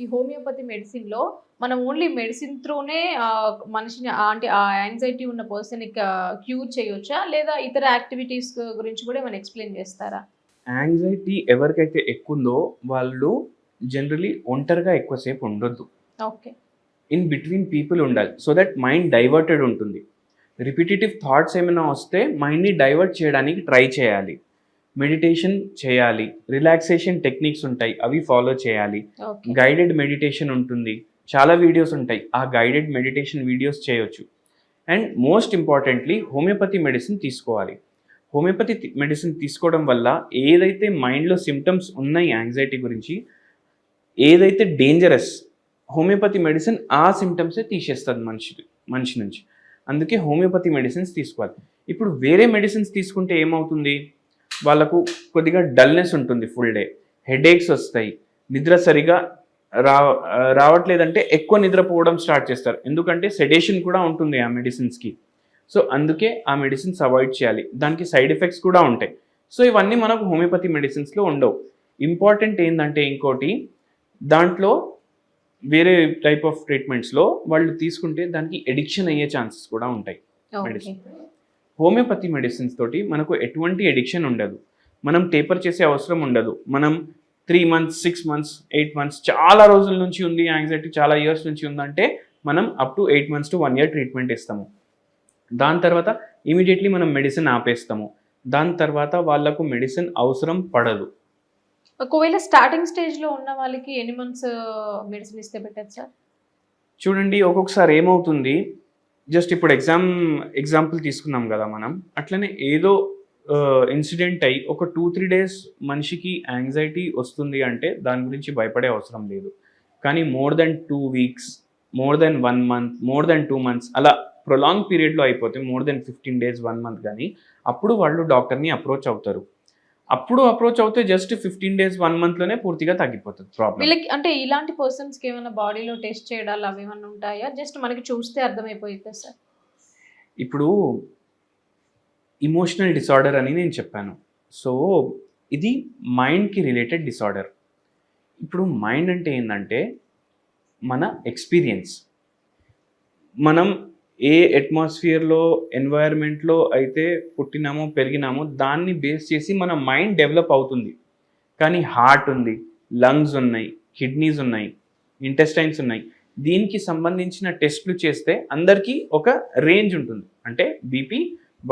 ఈ హోమియోపతి మెడిసిన్లో మనం ఓన్లీ మెడిసిన్ త్రూనే మనిషిని అంటే ఆ యాంగ్జైటీ ఉన్న పర్సన్ క్యూర్ చేయొచ్చా? లేదా ఇతర యాక్టివిటీస్ గురించి కూడా మనం ఎక్స్ప్లెయిన్ చేస్తారా? యాంగ్జైటీ ఎవరికైతే ఎక్కువ ఉందో వాళ్ళు జనరలీ ఒంటరిగా ఎక్కువసేపు ఉండొద్దు. ఓకే. ఇన్ బిట్వీన్ పీపుల్ ఉండాలి. సో దట్ మైండ్ డైవర్టెడ్ ఉంటుంది. రిపిటేటివ్ థాట్స్ ఏమైనా వస్తే మైండ్ని డైవర్ట్ చేయడానికి ట్రై చేయాలి. మెడిటేషన్ చేయాలి. రిలాక్సేషన్ టెక్నిక్స్ ఉంటాయి. అవి ఫాలో చేయాలి. గైడెడ్ మెడిటేషన్ ఉంటుంది. చాలా వీడియోస్ ఉంటాయి. ఆ గైడెడ్ మెడిటేషన్ వీడియోస్ చేయొచ్చు. And most importantly homeopathy medicine తీసుకోవాలి. హోమియోపతి మెడిసిన్ తీసుకోవడం వల్ల ఏదైతే మైండ్లో సిమ్టమ్స్ ఉన్నాయి యాంగ్జైటీ గురించి ఏదైతే డేంజరస్ హోమియోపతి మెడిసిన్ ఆ సిమ్టమ్సే తీసేస్తుంది మనిషి మనిషి నుంచి. అందుకే హోమియోపతి మెడిసిన్స్ తీసుకోవాలి. ఇప్పుడు వేరే మెడిసిన్స్ తీసుకుంటే ఏమవుతుంది? వాళ్ళకు కొద్దిగా డల్నెస్ ఉంటుంది ఫుల్ డే హెడేక్స్ వస్తాయి. నిద్ర సరిగా రా రావట్లేదంటే ఎక్కువ నిద్రపోవడం స్టార్ట్ చేస్తారు. ఎందుకంటే సెడేషన్ కూడా ఉంటుంది ఆ మెడిసిన్స్కి సో అందుకే ఆ మెడిసిన్స్ అవాయిడ్ చేయాలి. దానికి సైడ్ ఎఫెక్ట్స్ కూడా ఉంటాయి. సో ఇవన్నీ మనకు హోమియోపతి మెడిసిన్స్లో ఉండవు. ఇంపార్టెంట్ ఏంటంటే ఇంకోటి దాంట్లో వేరే టైప్ ఆఫ్ ట్రీట్మెంట్స్లో వాళ్ళు తీసుకుంటే దానికి ఎడిక్షన్ అయ్యే ఛాన్సెస్ కూడా ఉంటాయి. Medicine. హోమియోపతి మెడిసిన్స్ తోటి మనకు ఎటువంటి ఎడిక్షన్ ఉండదు. మనం టేపర్ చేసే అవసరం ఉండదు. మనం three months six months eight months చాలా రోజుల నుంచి ఉంది యాంగ్జైటీ చాలా ఇయర్స్ నుంచి ఉందంటే మనం up to eight months to one year treatment ఇస్తాము. దాని తర్వాత ఇమీడియట్లీ మనం మెడిసిన్ ఆపేస్తాము. దాని తర్వాత వాళ్ళకు మెడిసిన్ అవసరం పడదు. ఒకవేళ స్టార్టింగ్ స్టేజ్లో ఉన్న వాళ్ళకి ఎన్ని మంత్స్ మెడిసిన్ ఇస్తే పెట్టచ్చు సార్? చూడండి ఒక్కొక్కసారి ఏమవుతుంది? జస్ట్ ఇప్పుడు ఎగ్జామ్ ఎగ్జాంపుల్ తీసుకున్నాం కదా మనం. అట్లనే ఏదో ఇన్సిడెంట్ అయ్యి ఒక టూ త్రీ డేస్ మనిషికి యాంగ్జైటీ వస్తుంది అంటే దాని గురించి భయపడే అవసరం లేదు. కానీ more than two weeks more than one month more than two months అలా ప్రొలాంగ్ పీరియడ్లో అయిపోతే more than fifteen days one month కానీ అప్పుడు వాళ్ళు డాక్టర్ని అప్రోచ్ అవుతారు. అప్పుడు అప్రోచ్ అవుతే జస్ట్ ఫిఫ్టీన్ డేస్ వన్ మంత్లోనే పూర్తిగా తగ్గిపోతుంది ప్రాబ్లం వీళ్ళకి అంటే ఇలాంటి పర్సన్స్కి ఏమైనా బాడీలో టెస్ట్ చేయడాలు అవి ఏమైనా ఉంటాయా? జస్ట్ మనకి చూస్తే అర్థమైపోతుంది సార్? ఇప్పుడు ఇమోషనల్ డిసార్డర్ అని నేను చెప్పాను. సో ఇది మైండ్కి రిలేటెడ్ డిసార్డర్ ఇప్పుడు మైండ్ అంటే ఏంటంటే మన ఎక్స్పీరియన్స్ మనం ఏ అట్మాస్ఫియర్లో ఎన్వైర్న్మెంట్లో అయితే పుట్టినామో పెరిగినామో దాన్ని బేస్ చేసి మన మైండ్ డెవలప్ అవుతుంది. కానీ హార్ట్ ఉంది లంగ్స్ ఉన్నాయి కిడ్నీస్ ఉన్నాయి ఇంటెస్టైన్స్ ఉన్నాయి. దీనికి సంబంధించిన టెస్ట్లు చేస్తే అందరికీ ఒక రేంజ్ ఉంటుంది. అంటే BP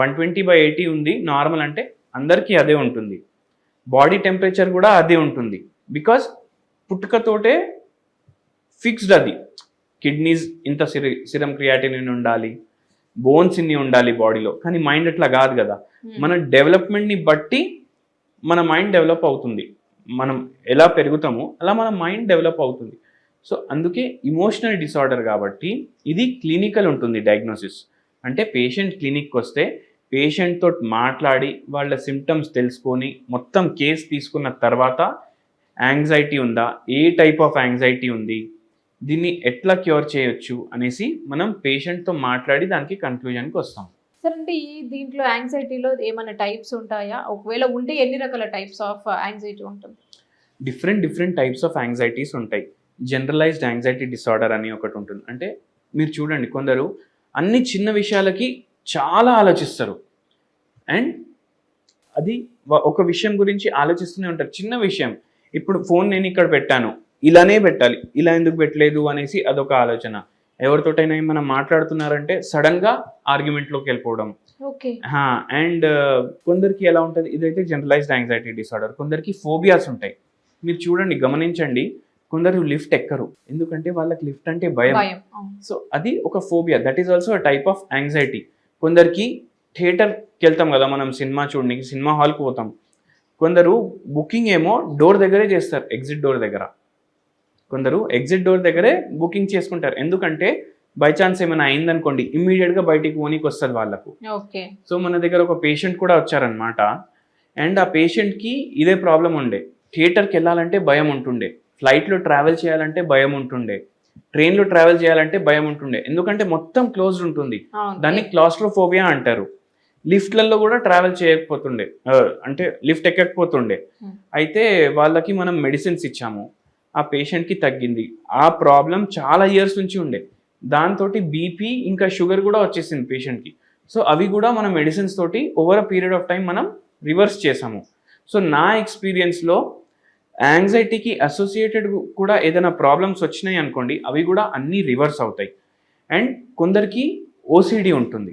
one twenty by eighty ఉంది నార్మల్ అంటే అందరికీ అదే ఉంటుంది. బాడీ టెంపరేచర్ కూడా అదే ఉంటుంది. బికాస్ పుట్టుకతోటే ఫిక్స్డ్ అది. కిడ్నీస్ ఇంత సిరి సిరం క్రియాటినిన్ ఉండాలి బోన్స్ ఇన్ని ఉండాలి బాడీలో. కానీ మైండ్ అట్లా కాదు కదా. మన డెవలప్మెంట్ని బట్టి మన మైండ్ డెవలప్ అవుతుంది. మనం ఎలా పెరుగుతామో అలా మన మైండ్ డెవలప్ అవుతుంది. సో అందుకే ఇమోషనల్ డిసార్డర్ కాబట్టి ఇది క్లినికల్ ఉంటుంది డయాగ్నోసిస్. అంటే పేషెంట్ క్లినిక్కి వస్తే పేషెంట్తో మాట్లాడి వాళ్ళ సిమ్టమ్స్ తెలుసుకొని మొత్తం కేసు తీసుకున్న తర్వాత యాంగ్జైటీ ఉందా? ఏ టైప్ ఆఫ్ యాంగ్జైటీ ఉంది? దీన్ని ఎట్లా క్యూర్ చేయొచ్చు అనేసి మనం పేషెంట్తో మాట్లాడి దానికి కన్క్లూజన్కి వస్తాం. సార్ అంటే ఈ దీంట్లో యాంగ్జైటీలో ఏమైనా టైప్స్ ఉంటాయా? ఒకవేళ ఉంటే ఎన్ని రకాల టైప్స్ ఆఫ్ యాంగ్జైటీ ఉంటుంది? Different different types of anxieties ఉంటాయి. జనరలైజ్డ్ యాంగ్జైటీ డిసార్డర్ అని ఒకటి ఉంటుంది. అంటే మీరు చూడండి కొందరు అన్ని చిన్న విషయాలకి చాలా ఆలోచిస్తారు. అండ్ అది ఒక విషయం గురించి ఆలోచిస్తూనే ఉంటారు. చిన్న విషయం. ఇప్పుడు ఫోన్ నేను ఇక్కడ పెట్టాను. ఇలానే పెట్టాలి. ఇలా ఎందుకు పెట్టలేదు అనేసి అదొక ఆలోచన. ఎవరితోటైనా మనం మాట్లాడుతున్నారంటే సడన్గా ఆర్గ్యుమెంట్లోకి వెళ్ళిపోవడం. ఓకే. అండ్ కొందరికి ఎలా ఉంటుంది? ఇదైతే జనరలైజ్డ్ యాంగ్జైటీ డిసార్డర్. కొందరికి ఫోబియాస్ ఉంటాయి. మీరు చూడండి గమనించండి. కొందరు లిఫ్ట్ ఎక్కరు. ఎందుకంటే వాళ్ళకి లిఫ్ట్ అంటే భయం. సో అది ఒక phobia. That is also type of anxiety. కొందరికి థియేటర్కి వెళ్తాం కదా మనం సినిమా చూడడానికి సినిమా హాల్కి పోతాం. కొందరు బుకింగ్ ఏమో డోర్ దగ్గరే చేస్తారు ఎగ్జిట్ డోర్ దగ్గర. కొందరు ఎగ్జిట్ డోర్ దగ్గరే బుకింగ్ చేసుకుంటారు. ఎందుకంటే బై ఛాన్స్ ఏమైనా అయిందనుకోండి ఇమ్మీడియట్గా బయటికి పోనీకి వస్తుంది వాళ్ళకు. సో మన దగ్గర ఒక పేషెంట్ కూడా వచ్చారనమాట అండ్ ఆ పేషెంట్కి ఇదే ప్రాబ్లం ఉండే. థియేటర్కి వెళ్ళాలంటే భయం ఉంటుండే. ఫ్లైట్లో ట్రావెల్ చేయాలంటే భయం ఉంటుండే. ట్రైన్లో ట్రావెల్ చేయాలంటే భయం ఉంటుండే. ఎందుకంటే మొత్తం క్లోజ్డ్ ఉంటుంది. దాన్ని క్లాస్ట్రోఫోబియా అంటారు. లిఫ్ట్లలో కూడా ట్రావెల్ చేయకపోతుండే. అంటే లిఫ్ట్ ఎక్కకపోతుండే. Hmm. అయితే వాళ్ళకి మనం మెడిసిన్స్ ఇచ్చాము. ఆ పేషెంట్కి తగ్గింది. ఆ ప్రాబ్లం చాలా ఇయర్స్ నుంచి ఉండే. దాంతో బీపీ ఇంకా షుగర్ కూడా వచ్చేసింది పేషెంట్కి. సో అవి కూడా మన మెడిసిన్స్ తోటి over a period of time మనం రివర్స్ చేసాము. సో నా ఎక్స్పీరియన్స్లో యాంగ్జైటీకి అసోసియేటెడ్ కూడా ఏదైనా ప్రాబ్లమ్స్ వచ్చినాయి అనుకోండి అవి కూడా అన్నీ రివర్స్ అవుతాయి. అండ్ కొందరికి ఓసిడి ఉంటుంది.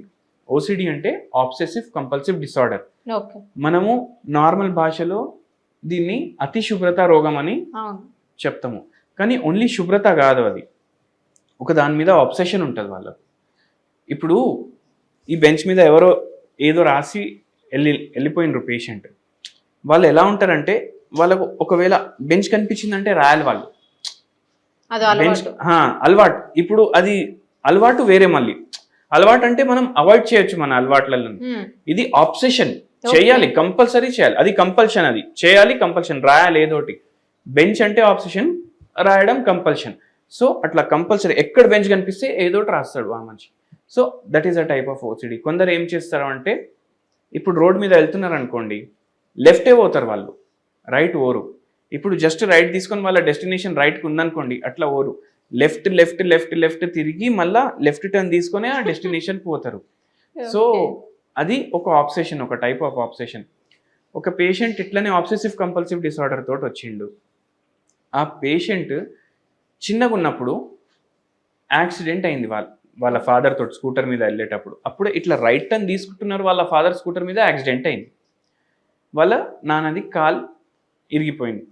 ఓసిడి అంటే ఆబ్సెసివ్ కంపల్సివ్ డిసార్డర్. మనము నార్మల్ భాషలో దీన్ని అతి శుభ్రత రోగం అని చెప్తాము. కానీ ఓన్లీ శుభ్రత కాదు అది. ఒక దాని మీద ఆబ్సెషన్ ఉంటుంది వాళ్ళకు. ఇప్పుడు ఈ బెంచ్ మీద ఎవరో ఏదో రాసి వెళ్ళి వెళ్ళిపోయినరు పేషెంట్ వాళ్ళు ఎలా ఉంటారంటే వాళ్ళకు ఒకవేళ బెంచ్ కనిపించిందంటే రాయాలి వాళ్ళు. బెంచ్ అలవాటు. అలవాటు. ఇప్పుడు అది అలవాటు వేరే మళ్ళీ. అలవాటు అంటే మనం అవాయిడ్ చేయొచ్చు మన అలవాట్లలో. ఇది ఆబ్సెషన్ చేయాలి కంపల్సరీ చేయాలి. అది కంపల్షన్ అది. చేయాలి కంపల్షన్ రాయాలి ఏదోటి బెంచ్ అంటే ఆబ్సెషన్ రాయడం కంపల్షన్. సో అట్లా కంపల్సరీ ఎక్కడ బెంచ్ కనిపిస్తే ఏదోటి రాస్తాడు ఆ మనిషి. So that is a type of OCD కొందరు ఏం చేస్తారు అంటే ఇప్పుడు రోడ్ మీద వెళ్తున్నారు అనుకోండి లెఫ్టే పోతారు వాళ్ళు రైట్ ఓరు. ఇప్పుడు జస్ట్ రైట్ తీసుకొని వాళ్ళ డెస్టినేషన్ రైట్కి ఉందనుకోండి అట్లా ఓరు. లెఫ్ట్ లెఫ్ట్ లెఫ్ట్ లెఫ్ట్ తిరిగి మళ్ళా లెఫ్ట్ టర్న్ తీసుకొని ఆ డెస్టినేషన్ పోతారు. సో. అది ఒక ఆబ్సెషన్ ఒక టైప్ ఆఫ్ ఆబ్సెషన్ ఒక పేషెంట్ ఇట్లనే ఆబ్సెసివ్ కంపల్సివ్ డిసార్డర్ తోటి వచ్చిండు. ఆ పేషెంట్ చిన్నగా ఉన్నప్పుడు యాక్సిడెంట్ అయింది వాళ్ళ వాళ్ళ ఫాదర్ తోటి స్కూటర్ మీద వెళ్ళేటప్పుడు. అప్పుడు ఇట్లా రైట్ టర్న్ తీసుకుంటున్నారు వాళ్ళ ఫాదర్ స్కూటర్ మీద యాక్సిడెంట్ అయింది. వాళ్ళ నాన్నది కాల్ ఇరిగిపోయింది.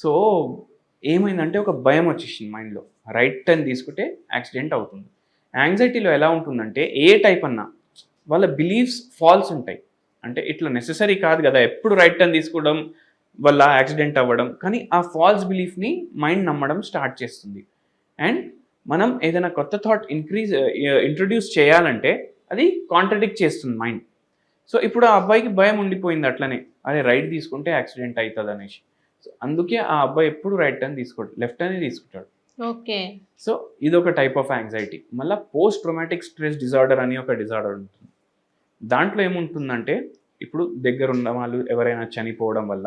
సో ఏమైందంటే ఒక భయం వచ్చేసింది మైండ్లో రైట్ టర్న్ తీసుకుంటే యాక్సిడెంట్ అవుతుంది. యాంగ్జైటీలో ఎలా ఉంటుందంటే ఏ టైప్ అన్నా వాళ్ళ బిలీఫ్స్ ఫాల్స్ ఉంటాయి. అంటే ఇట్లా నెససరీ కాదు కదా ఎప్పుడు రైట్ టర్న్ తీసుకోవడం వల్ల యాక్సిడెంట్ అవ్వడం కానీ ఆ ఫాల్స్ బిలీఫ్ని మైండ్ నమ్మడం స్టార్ట్ చేస్తుంది. అండ్ మనం ఏదైనా కొత్త థాట్ ఇంక్రీజ్ ఇంట్రొడ్యూస్ చేయాలంటే అది కాంట్రడిక్ట్ చేస్తుంది మైండ్ సో ఇప్పుడు ఆ అబ్బాయికి భయం ఉండిపోయింది అట్లనే. అరే రైట్ తీసుకుంటే యాక్సిడెంట్ అవుతుంది అనేసి సో అందుకే ఆ అబ్బాయి ఎప్పుడు రైట్ టర్న్ తీసుకోడు లెఫ్ట్ టర్నే తీసుకుంటాడు. ఓకే. సో ఇది ఒక టైప్ ఆఫ్ యాంగ్జైటీ మళ్ళీ పోస్ట్ ట్రొమాటిక్ స్ట్రెస్ డిజార్డర్ అని ఒక డిజార్డర్ ఉంటుంది. దాంట్లో ఏముంటుందంటే ఇప్పుడు దగ్గర ఉన్న వాళ్ళు ఎవరైనా చనిపోవడం వల్ల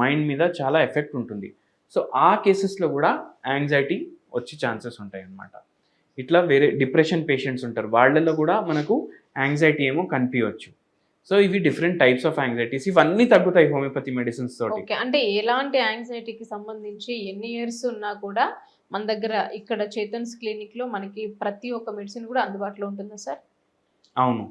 మైండ్ మీద చాలా ఎఫెక్ట్ ఉంటుంది. సో ఆ కేసెస్లో కూడా యాంగ్జైటీ వచ్చే ఛాన్సెస్ ఉంటాయి అన్నమాట ఇట్లా వేరే డిప్రెషన్ పేషెంట్స్ ఉంటారు. వాళ్ళల్లో కూడా మనకు యాంగ్జైటీ ఏమో కనిపించవచ్చు సో ఇవి డిఫరెంట్ టైప్స్ ఆఫ్ యాంగ్జైటీస్. ఇవన్నీ తగ్గుతాయి హోమియోపతి మెడిసిన్స్ తోటి. ఓకే. అంటే ఎలాంటి యాంగ్జైటీకి సంబంధించి ఎన్ని ఇయర్స్ ఉన్నా కూడా మన దగ్గర ఇక్కడ చేతన్స్ క్లినిక్లో మనకి ప్రతి ఒక్క మెడిసిన్ కూడా అందుబాటులో ఉంటుందా సార్? అవును.